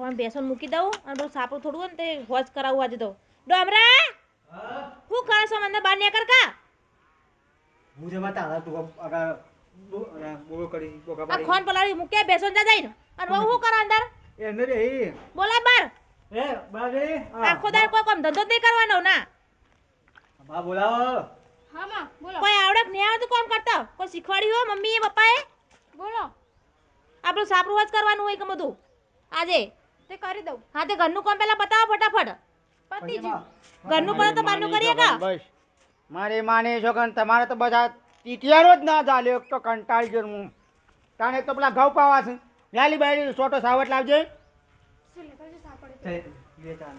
ખોણ બેસન મૂકી દઉં અને બધું સાપડું થોડું હોય ને તે વોચ કરાવું આજે દઉં ડોમરા શું કરે છો? મને બહાર નીકળ કા? હું જમા તારા તું આગળ બોલો કરી બોકા આ પાડી. ખોણ પલાળી મૂક્યા બેસન જા જઈને. અને હું શું કરે અંદર? એ અંદર રે એ. બોલાય બાર. એ બાજે આખો દાડ કોઈ કામ ધંધો જ નહીં કરવાનો ના. બા બોલાવો. હા માં બોલો. કોઈ આવડે નહીં આવડતું કામ કરતા? કોઈ શીખવાડ્યું હોય મમ્મીએ પપ્પાએ? બોલો. આપણું સાપરું હોજ કરવાનું હોય કે બધું? આજે? તે કરી દઉં. હા તે ઘરનું કામ પહેલા બતાવો ફટાફટ. પતી ગયું ઘરનું પડે તો બહારનું કરીએ કા? બસ મારી માની છો કે તમારે તો બધા ટીટિયારો જ ના ચાલ્યો એક તો કંટાળી ગયો હું. તાણે તો પેલા ઘઉં પાવા છે. લાલી બાઈ સોટો સાવટ લાવજે.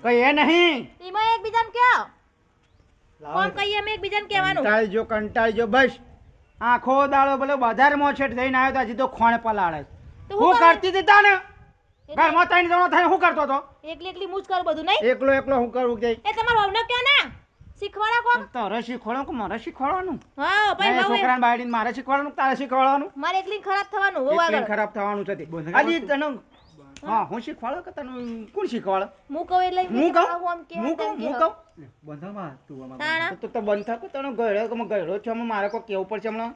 કઈ એ નહીં? એમાં એકબીજાને કહો કોણ કહીએ અમે એકબીજાને કહેવાનું? કંટાળી જો કંટાળી જો બસ. આખો દાડો બોલે બજારમાં છેટ જઈને આવ્યો તો હજી તો ખોણ પલાળે. તો હું હું કરતી હતી તાને એટલે ઘરમાં ત્રણ જણો થઈને શું કરતો હતો? એકલી એકલી મુજ કર બધું નહીં? એકલો એકલો હું કરું કે? એ તમાર વહુને કહો ના? શીખવાડા કોણ તારે શીખવાડો કે મારે શીખવાડવાનું? હા ભાઈ વહુ છોકરાને બાયડીને મારે શીખવાડવાનું તારે શીખવાડવાનું? મારે એકલી ખરાબ થવાનું વહુ આગળ. ખરાબ થવાનું છે આજી તને હા હું. શીખવાડો કે તને કોણ શીખવાડો? હું કહું એટલે હું કહું? કે આમ કે હું કહું? હું કહું? બંધામાં તું આમાં તો તો બંધા કો તને ગયડો કે ગયડો છે મારે કો કેવું પડશે હમણાં?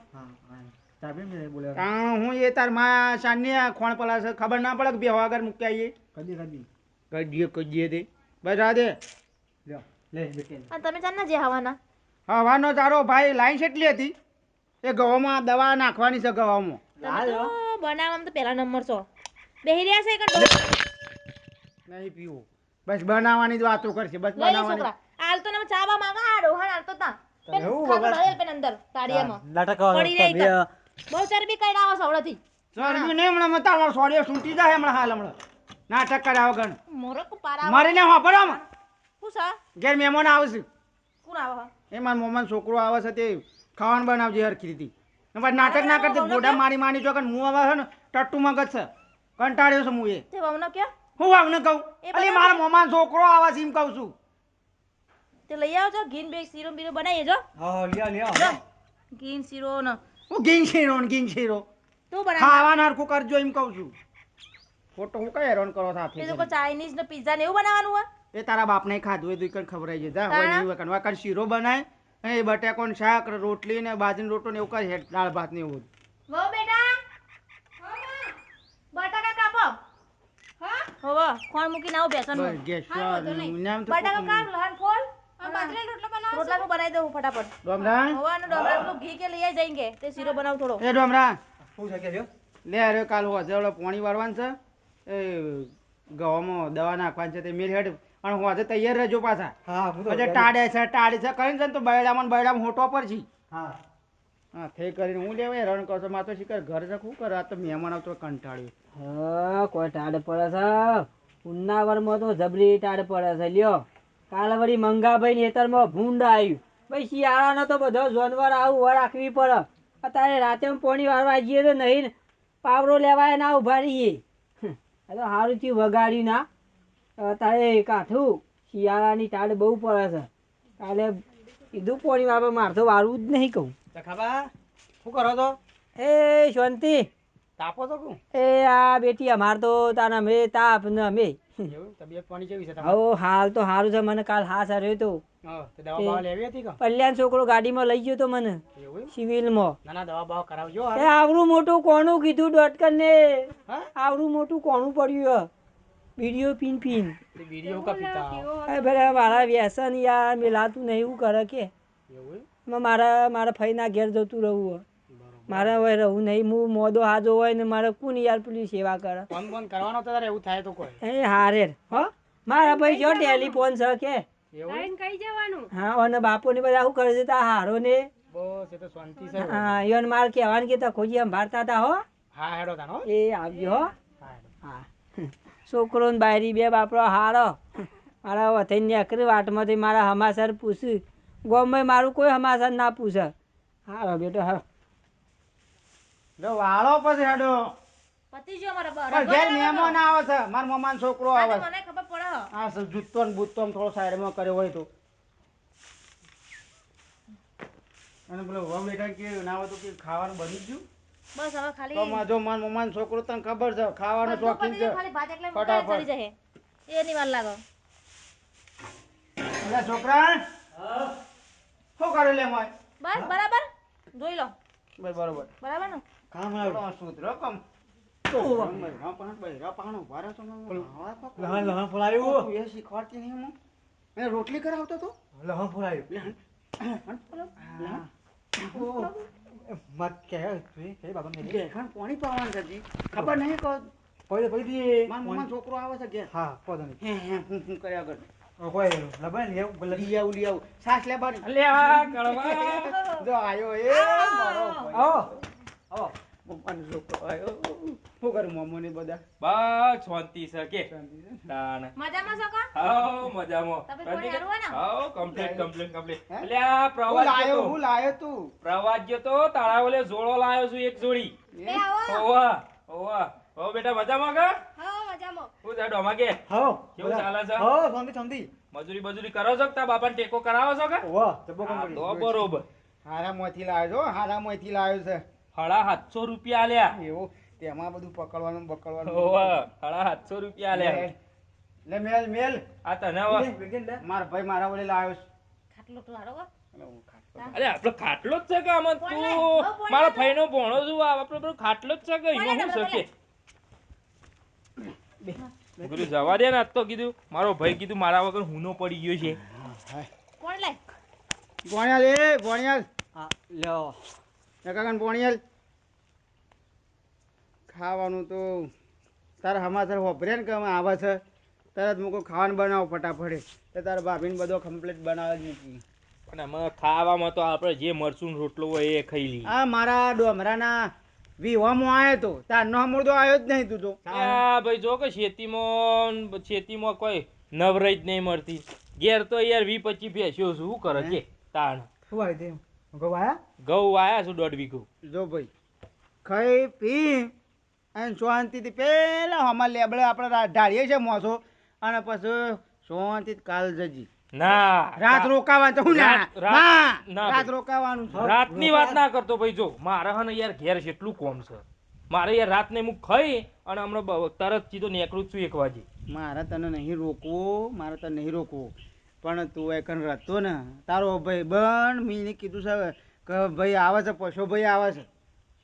હા એ તારમાં સાંજની ખોણ પલા છે ખબર ના પડે કે બે આગળ મૂકી આવીએ. કદી કદી. કદીએ કદીએ તે બસ આ દે. લ્યો લે બેટી. અને તમે ચાલ જે હવાના? હવાનો તારો ભાઈ લાઈન કેટલી હતી? એ ગવામાં દવા નાખવાની છે ગવામાં. બનાવવામાં તો પહેલા નંબર છો. બેહી રહ્યા છે કે ડો- નહીં પીવું. બસ બનાવવાની જ વાતો કરશે બસ બનાવવાની. હાલ તો તમે ચા માંગા આ હાલ તો તા. એવું ખાતું પેન અંદર તાળીયામાં. નાટક પડી રહી બે બહુ ચરબી કઈ આવો સવળથી ચરબી નહીં હમણાં મતા તારો સોડિયો સૂટી જાય હમણાં હાલ હમણાં. નાટક કર્યા વગર મોરક પારા મારીને વાપરો આમાં. હું છે? ઘેર મહેમાન આવશે કોણ આવે એ માર મોમન છોકરો આવે છે તે ખાવાનું બનાવજે હરખી રીતે. ને નાટક ના કરતી ગોડા મારી મારી જો કે હું આવે છે ને ટટ્ટુ મગજ છે. કંટાળ્યો છે હું એ. તે વહુને કે હું આવને કહું. એ અલી. મારા મોમાન છોકરો આવે છે એમ કહું છું. તે લઈ આવજો ઘીન બે શીરો બીરો બનાવીએ જો. હા લ્યો લ્યો ઘીન શીરો ને હું ગીન શીરો ને ગીન શીરો તું બનાવ ખાવાનું હરખું કરજો એમ કહું છું. ખોટો હું કઈ હેરાન કરો સાથે તે તો ચાઇનીઝ ને પિઝા ને એવું બનાવવાનું હોય? એ તારા બાપને ખાધું હોય તો ઈ કણ જા હોય નહીં વકન વકન શીરો બનાય એ બટાકો ને શાક રોટલી ને બાજરીનો રોટલો ને એવું કરે હેડ દાળ ભાત ને એવું વો બેટા બટાકા કાપો. હા? હોવો કોણ મૂકીને આવો બેસન બટાકા કાપ લહન ફોલ રોટલો બનાવો રોટલા નું બનાવી દઉં ફટાફટ. ડોમરા હોવા ડોમરા પેલું ઘી કે લઈ આવી જઈને તે શીરો બનાવ થોડો. એ ડોમરા શું છે કે લ્યો લે અરે કાલ હોજે પાણી વાળવાનું છે. એ ગવામાં દવા નાખવાની છે તે મેલ હેડ અને હોજે તૈયાર રહેજો પાછા. હા ટાડે છે ટાડે છે. કરીને છે ને તો બૈડામાં બૈડામાં હોટો પર છી. હા. હા થઈ કરીને હું લેવાય રણ કરશો માં તો શીખર ઘર છે. શું કરે? આ તો મહેમાન આવતો કંટાળ્યું. હા કોઈ ટાડે પડે છે. ઉન્નાવરમાં તો જબરી ટાડે પડે છે. લ્યો. કાલ વળી મંગાભાઈ નેતરમાં ભૂંડ આવ્યું ભાઈ શિયાળાનો તો બધો જાનવર આવું વર રાખવી પડે. અત્યારે રાતે પોણી વારવા જઈએ તો નહીં પાવરો લેવાય ના ઊભા રહીએ. તો સારું થયું વગાડ્યું ના. અત્યારે કાઠું શિયાળાની ટાઢ બહુ પડે છે. કાલે કીધું પોણી વારવા મારે તો વારવું જ નહીં કહું. ખબર શું કરો તો એ શાંતિ. તાપો તો? કું એ આ બેટી અમાર તો તાના મે તાપ ને અમે તબિયત પાણી કેવી છે ઓ હાલ તો સારું છે. મને કાલ હા સારું પલ્યાન હતી કલ્યાણ છોકરો ગાડીમાં લઈ ગયો તો મને. સિવિલમાં. આવડું મોટું કોણું કીધું ડોટકર ને આવડું મોટું કોણું પડ્યું વીડિયો પીન પીન. વીડિયો કા પીતા? મારા વ્યસન યાર મેલાતું નહીં એવું કરે કે. મારા મારા ફઈના ઘેર જતું રહું મારે હવે રહું નહીં હું મોદો હાજો હોય ને મારે કોણ યાર પેલી સેવા કરે? ફોન ફોન કરવાનો તો તારે એવું થાય તો કોઈ. એ હારે હો? મારા ભાઈ જો ટેલિફોન છે કે? લાઈન કઈ જવાનું. હા અને બાપુ ને બધા શું કરે છે તા હારો ને બસ એ તો શાંતિ છે હા ઈવન માર કહેવાનું કે ખોજી એમ ભારતા હતા હો? હા હેડો તાનો એ આવજો હો. હા છોકરો ને બાયરી બે બાપરો હારો. મારા વથઈને નેકરી વાટમાંથી મારા હમાસર પૂછ્યું ગોમાં મારું કોઈ હમાસર ના પૂછે. હારો બેટો હારો લો વાળો પછી હેડો. પતિ જો મારા બરાબર ઘેર મહેમાન આવે છે. મારા મમાન છોકરો આવે છે મને ખબર પડે હા. સર જૂતો ને બૂતો ને થોડો સાઈડમાં કર્યો હોય તો. અને પેલો વહુ બેઠા કે ના હોય તો કે ખાવાનું બની ગયું? બસ હવે તો ખાલી માજો માર મમાન છોકરો તને ખબર છે ખાવાનો શોખીન છે. ખાલી ભાત એટલે ફટાફટ. ચડી જશે એની વાર લાગે. એટલે છોકરા. શું કરે લે મોય? બસ બરાબર. જોઈ લો. બસ બરોબર. બરાબર ને? કામ આવે સુધરો કમ રોટલી કરાવતો તો. લહણ ફોલાયું પોણી પાવાનું છે ખબર નહીં કહો પૈદે પૈદે માર છોકરો આવે છે ઘેર. હા પોદો હે હે હું હું કર્યા કર. કોઈ બોલે લઈ આવું લઈ આવું. સાસ લે અલ્યા કળવા જો આયો એ મારો આવો. આવો. મમ્માનો છોકરો આવ્યો. શું કરું મમ્મોને બધા? બસ શાંતિ છે કે? તાણ. મજામાં છો કા? હા મજામાં. તમે પાણી હારું ને? હા કમ્પ્લીટ કમ્પ્લીટ કમ્પ્લીટ એટલે આ પ્રવાસ લાયો હું લાયો તું? પ્રવાસ ગયો તો તારા ઓલે જોડો લાયો છું એક જોડી. ઓવા ઓવા ઓ બેટા મજામાં કા હા મજામાં. હું જા ડોમા કે? હાવો કેવું ચાલે છે? હા શાંતિ શાંતિ. મજૂરી બજૂરી કરો છો તા તારા બાપાને ટેકો કરાવો છો કે? વાહ હા, તો બરોબર. હારામાંથી લાવ્યો છો હારામાંથી લાવ્યો છે. સાડા સાતસો રૂપિયા આલ્યા. એવો? તેમાં બધું પકડવાનું પકડવાનું ઓવા સાડા સાતસો રૂપિયા આલ્યા. લે મેલ મેલ. આ તને મારા ભાઈ મારા વડે લાવ્યો ખાટલો તો હારો. અરે આપણો ખાટલો જ છે કે આમાં તું? મારા ભાઈનો ભોણો છું આ આપણો પેલો ખાટલો જ છે કે એમાં શું શકે કે જવા દે ને આજ તો કીધું. મારો ભાઈ કીધું મારા વગર હુનો પડી ગયો છે. કોણ લે. ભણ્યાલ એ ભણ્યાલ હા લ્યો. કાકાને ભણ્યાલ ખાવાનું તો તારા સમાચાર વાપર્યા ને કે અમે આવે છે? તરત મૂકો ખાવાનું બનાવો ફટાફટ. તો તારા ભાભીને બધો કમ્પ્લીટ બનાવે જ મૂકી પણ અમે ખાવામાં તો આપણે જે મરચું રોટલો હોય એ ખાઈ લઈએ. આ મારા ડોમરાના વિવાહમાં આવ્યો તો. તારનો મૂળ તો આવ્યો જ નહીં તું તો. હા ભાઈ જો કે ખેતીમાં ન- ખેતીમાં કોઈ નવરાઈ જ નહીં મળતી. ઘેર તો યાર વી પચી ભેસ્યો છું શું કરે? છે તાણ. શું આવી તે ગવાયા ઘઉં વાયા છું દોઢ વીઘું. જો ભાઈ ખાઈ પી અને શાંતિથી પેલા હમણાં લેબડે આપણે ઢાળીએ છે મોસો અને પછી શાંતિથી કાલ જજી. ના રાત રોકાવાનું તો ના? રાત- રાત- ના ના રાત રોકાવાનું રાતની વાત ના કરતો ભાઈ જો મારે હને યાર ઘેર કેટલું કોમ છે. મારે યાર રાતને હું ખાઈ અને હમણાં તરત સીધો નીકળું જ છું એક વાગે. મારે તને નહીં રોકવો મારે તને નહીં રોકવો. પણ તું એ કન રહેતો ને તારો ભાઈ બન મીને કીધું છે કે ભાઈ આવે છે પશો ભાઈ આવે છે.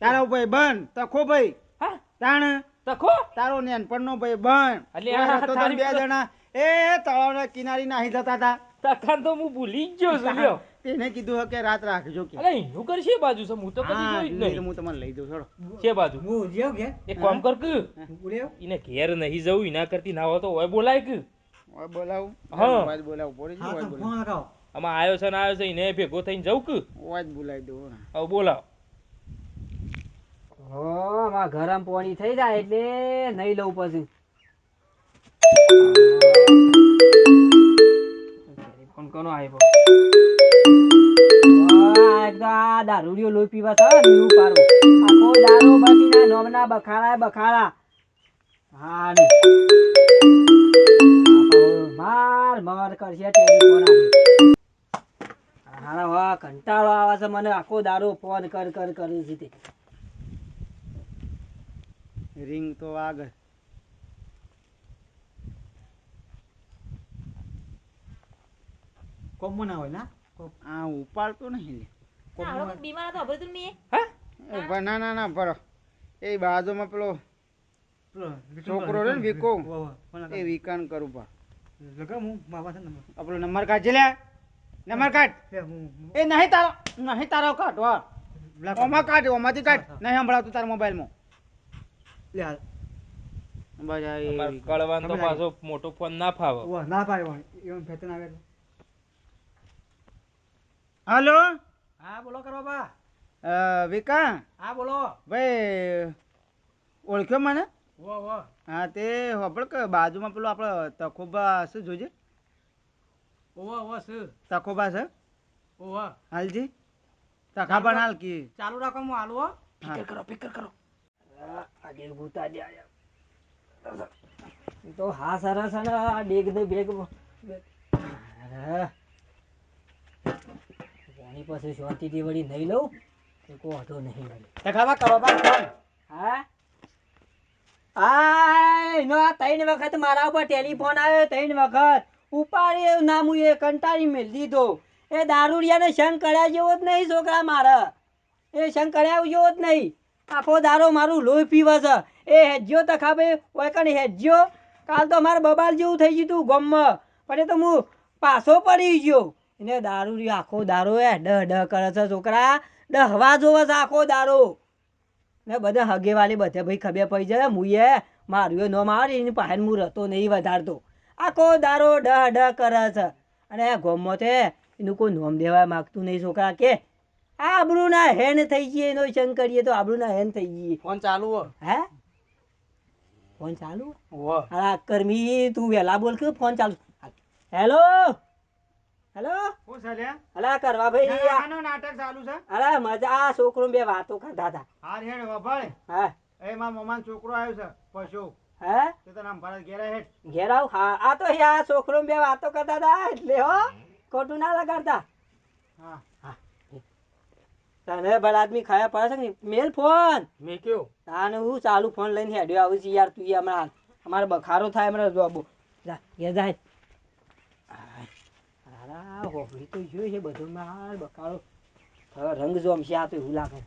તારો ભાઈ બન તખો ભાઈ. હા? તાણ? તખો? તારો નેનપણનો ભાઈ બન. એટલે તું તો તમે બે જણા. એ તળાવના કિનારી નાહી જતા હતા તખાન તો હું ભૂલી જ ગયો છું લ્યો. તેને કીધું કે રાત રાખજો કે. અરે એનું કર છે બાજુ છે હું તો કદી જોઈ જ નહીં. હું તમને લઈ જઉં છોડો છે બાજુ. હું જેવ કે? એક કામ કર કે ઉડ્યો એને ઘેર નહીં જવું એના કરતી ના હોય તો હોય બોલાય કે. બોલાવું? હા. બોલાવું? પડે છે હા બોલાવું. આમાં આવ્યો છે ને આવ્યો છે એને ભેગો થઈને જવું કે? અવાજ બોલાવી દઉં ને હવે બોલાવ. હો આમાં ગરમ પાણી થઈ જાય એટલે નહીં લઉં પછી. ફોન કોનો આવ્યો આ એક તો આ દારૂડિયો લોહી પીવા છે દીવું પાડું આખો દારૂ નોમના બખાડા બખાડા. હા ને. માર માર કરશે ટેલિફોન હારા વાહ કંટાળો આવે છે મને. આખો દારૂ ફોન કર કર કરી છે તે રિંગ તો આગળ કોમો ના હોય ના? આ ઉપાડતો નહીં લે. ના, બીમાર હતો અભય તું નહીં એ? ભ- ના ના ના ભરો. એ બાજુમાં પેલો પેલો છોકરો રે ને વિકો. એ વિકાન કરું પા લગાવો હું મારા પાસે નંબર આપણો નંબર કાઢ લે. નંબર કાઢ. લે હું હું- એ નહીં તારો નહીં તારો કાઢ વાહ ઓમાં કાઢ ઓમાંથી કાઢ. હા, હા. નહીં સંભળાતું તારા મોબાઈલમાં. લે હાલ. બસ આ એ અમારે વિકાન. કળવાન તો પાછો મોટો ફોન ના ફાવે. વાહ, ના ફાવે. એવું આવે હાલો? હા બોલો કરો બા વિકા? હા બોલો. ભાઈ ઓળખ્યો મને? વાહ વાહ હા તે હોબળ કે બાજુમાં પેલો આપણો તખોબા શું જોજે. ઓવા ઓવા સર તખોબા છે? ઓવા. હાલજી? તખાબા હાલ કી ચાલુ રાખો હું હાલું હો. હા. કરો પિકર કરો. આજે ભૂતા દે આયા. તો હા સરસ અને આ બેગ ને બેગ પાણી પાસે શાંતિથી વળી નહીં લઉં કોઈ વાંધો નહીં. દેખાવા કરો બા હા? આય, નો, આ ત્રણ વખત મારા ઉપર ટેલિફોન આવ્યો, ત્રણ વખત. ઉપાડ્યો નામ, હું એ કંટાળી મેલ દીધો. એ દારૂડિયાને શંખ કર્યા જેવો જ નહીં, છોકરા મારા. એ શંખ કર્યા જેવો જ નહીં. આખો દારો મારું લોહી પીવે છે. એ હેજ્યો તો ખાબે ઓય કણ હેજ્યો? કાલ તો મારે બબાલ જેવું થઈ ગયું તું ગમમાં પણ એ તો હું પાછો પડી ગયો. એને દારૂ આખો દારો એ ડહ ડહ કરે છે, છોકરા. ડહવા જોવે છે આખો દારો. ને બધા હગે વાલી બધે ભાઈ ખબર પડી જાય. મુએ માર્યો નો મારી એની પાસે હું રહેતો નહીં વધારતો. આખો દારો ડહ ડ કરે છે. અને આ ગોમમાં તે એનું કોઈ નોમ દેવા માગતું નહીં છોકરા કે આ આબરૂના હેન થઈ જઈએ એનો શંક કરીએ તો આબરૂના હેન થઈ જઈએ ફોન ચાલુ હે. ફોન ચાલુ? હા કરમી તું વહેલા બોલ કે ફોન ચાલુ? હેલો? હેલો? હું સલ્યા અલા કરવા ભાઈ આનો નાટક ચાલુ છે? અરે મજા આ છોકરો બે વાતો કરતા હતા. હાર હેડ વભાળ હા. એ માં મમાન છોકરો આવ્યો છે પશુ. હે? તે તો નામ ભરત ઘેરા હેડ. ઘેરાવ? હા આ તો આ છોકરો બે વાતો કરતા હતા એટલે હો ખોટું ના લગાડતા. હા. તને બળ આદમી ખાયા પડે છે ને મેલ ફોન. મેં કયો? તાને હું ચાલુ ફોન લઈને હેડ્યો આવું છું યાર તું એ હમણાં. અમારે બખારો થાય હમણાં જોબો. જા ઘેર જાય. હોભળી તો જોઈ છે બધું માર બકાળો હવે રંગ જોમશે આ તો એવું લાગે.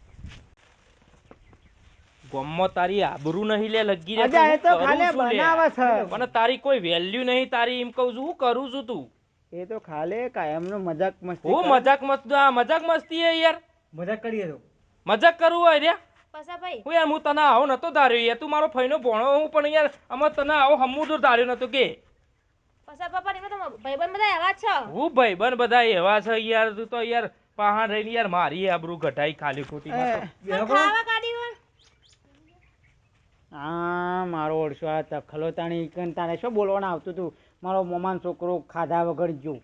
ગોમમાં તારી આબરૂ નહીં લે લગી રે અજા એ તો હું કરું છું બનાવે છે પણ તારી કોઈ વેલ્યુ નહીં તારી એમ કહું છું હું કરું છું તું. એ તો ખાલે કાયમનો મજાક મસ્તી હું મજાક મસ્ત આ મજાક મસ્તી હે યાર. મજાક કરીએ તો. મજાક કરવું હોય રે. પસા ભાઈ. હું યાર હું તને આવો નતો ધાર્યો યાર. તું મારો ફઈનો ભણો હું પણ યાર આમાં તને આવો હમું તો ધાર્યો નતો કે. પસા પપ્પા એમાં તો ભાઈબંધ બધા એવા જ હું ભાઈ બધા એવા છે યાર તું તો યાર પહાણ રહીને યાર મારી આબરૂ ઘટાઈ ખાલી ખોટી હા મારો ઓળશો આ તખલો તાણી તારે શું બોલવાનું આવતું તું? મારો મોમાન છોકરો ખાધા વગર જો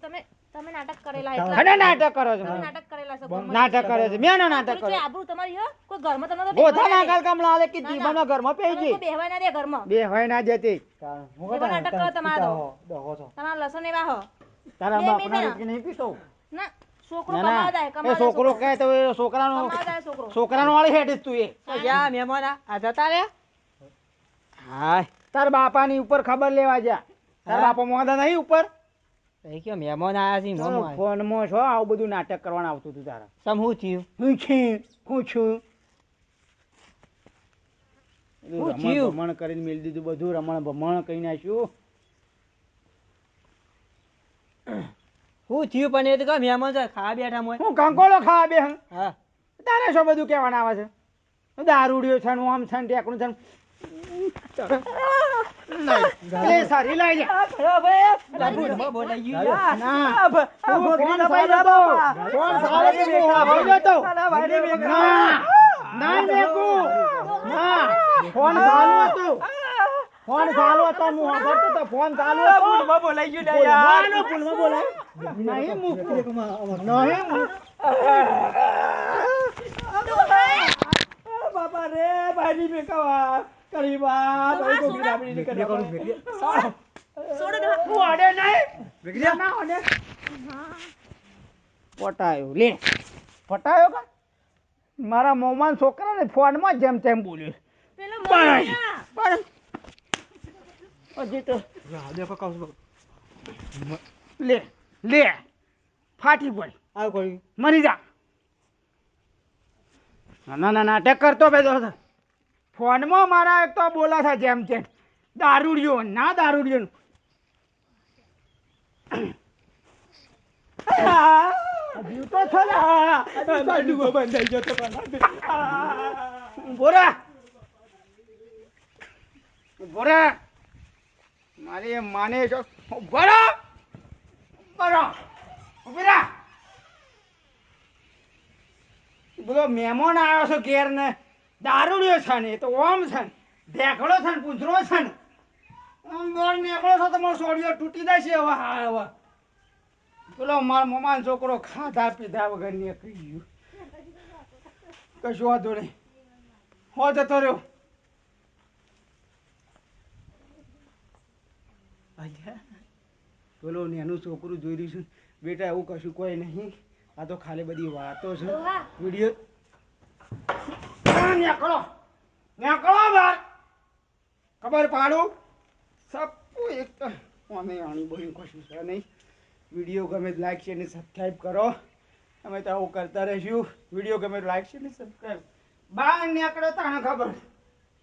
તમે તમે નાટક કરેલા એટલા અને નાટક કરો છો. નાટક કરેલા છે નાટક કરે છે. મેં નાટક કરે. આબરૂ તમારી હો? કોઈ ઘરમાં તમને તો ગોથા ના નાગલ દે. કમલા કે ના, ના. ઘરમાં પેઈ ગઈ બેહવા ના દે ઘરમાં. બે ના જતી એવા નાટક કરો તમારા તો. છો. તમારા લસણ એવા હો. તારા બે બાપના મિનિટ. નહીં પીતો? ના છોકરો કમાવા જાય એ કમાવા છોકરો કહે તો છોકરાનો કમાવા જાય છોકરો. છોકરાનો વાળી હેડ તું એ. જા મહેમાન આ આ જતા રે હાય. તાર બાપાની ઉપર ખબર લેવા જા. તાર બાપા મોંધા નહીં ઉપર? એ કે મહેમાન આયા છે મમ ફોનમાં છો આવું બધું નાટક કરવાનું આવતું હતું તારા. સમ હું થયું? હું છું હું છું. રમણ ભમણ કરીને મેલી દીધું બધું રમણ ભમણ કરી નાખ્યું. હું થયું પણ એ તો કહો મહેમાન છે ખાવા બેઠા મોય? હું કંકોળો ખાવા બે હં. તારે શું બધું કેવાના આવે છે? દારૂડિયો છે આમ છે ને છે સારી લાઈ ના. ફોન ચાલુ હતો ફોન સારો તો હું વાપરજો તો. ના. ના. ફોન ચાલુ હતો. ફોન બોલાઈ ગયું યાર ચાલુ હતો પુલમાં પુલમાં બોલાય નહીં મૂકું નહીં મૂકું. બાપા રે ભાઈ મેં કવા કરી બા ભાઈ. ગોગી ડાબડી ની કરી છોડો દો તું અડે નહીં. ના અડે પટાયો લે. પટાયો કા? મારા મોમાન છોકરાને ફોનમાં જેમ તેમ બોલ્યું પેલો પણ. પણ. હજી તો. લે. લે. ફાટી પડી આવ કોઈ? મરી જા. ના ના ટેક કરતો છે ફોનમાં મારા એક તો બોલા છે જેમ છે દારૂડિયો ના દારૂડિયો જીવ તો છે ને ગયો તો બોરા બોરા મારી માને છો. બોરા બોરા બોરા બોલો મહેમાન આવ્યો છો ઘેર ને દારૂડિયો છે ને એ તો ઓમ છે ને. ઢેકડો છે ને પૂંછરો છે ને. આમ દોડ નીકળો છો તમારો સોડિયો તૂટી જાય છે હવે હા હવે. પેલો માર મમાન છોકરો ખાધા પીધા વગર નીકળી ગયું. કશું વાંધો નહીં. હો જતો રહ્યો. પેલો નેનું છોકરું જોઈ રહ્યું છે બેટા એવું કશું કોઈ નહીં. આ તો ખાલી બધી વાતો છે. વીડિયો નીકળો નીકળો બહાર ખબર પાડું? સપુ એક તો અમે આણી બહુ કશું છે નહીં. વીડિયો ગમે લાઈક છે ને સબસ્ક્રાઈબ કરો. અમે તો આવું કરતા રહીશું. વીડિયો ગમે લાઈક છે ને સબસ્ક્રાઈબ બહાર નીકળો તને ખબર